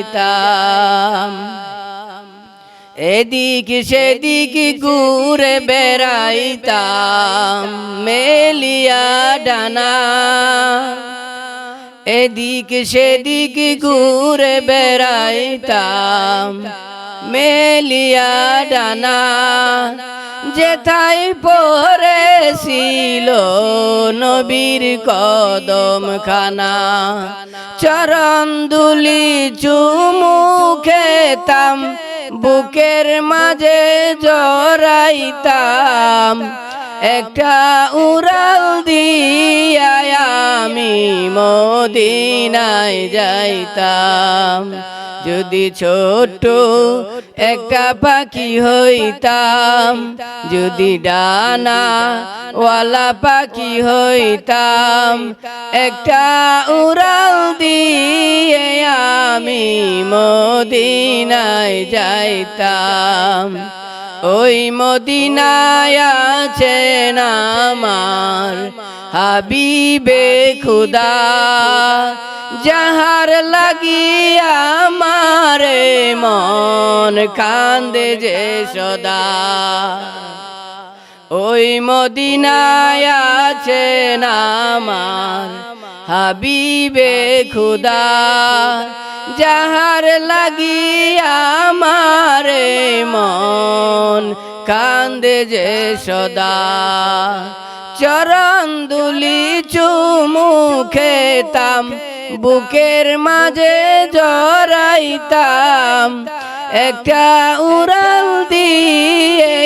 যাইতাম এদিক সেদিক ঘুরে বেড়াইতাম মেলিয়া ডানা। এদিক সেদিক ঘুরে বেড়াইতাম মেলিয়া ডানা। যেথায় পড়েছিল নবীর কদম খানা চরণ দুলি চুমু খেতাম, বুকের মাঝে জড়াইতাম। একটা উড়াল দিয়া আমি মদিনায় যাইতাম। যদি ছোট একটা পাখি হইতাম, যদি ডানা ওয়ালা পাখি হইতাম, একটা উড়াল দিয়ে আমি মদিনায় যাইতাম। ওই মদিনায় আছেন আমার হাবিবে খুদা। যাহার লাগিয়া আমারে মন কান্দে যে সদা। ওই মদিনায় আছেন আমার হাবিবে খুদা। যাহার লাগিয়া আমারে মন কান্দে যে সদা। চরণ দুলি চুমু খেতাম বুকের মাঝে জড়াইতাম একটা উড়াল দিয়ে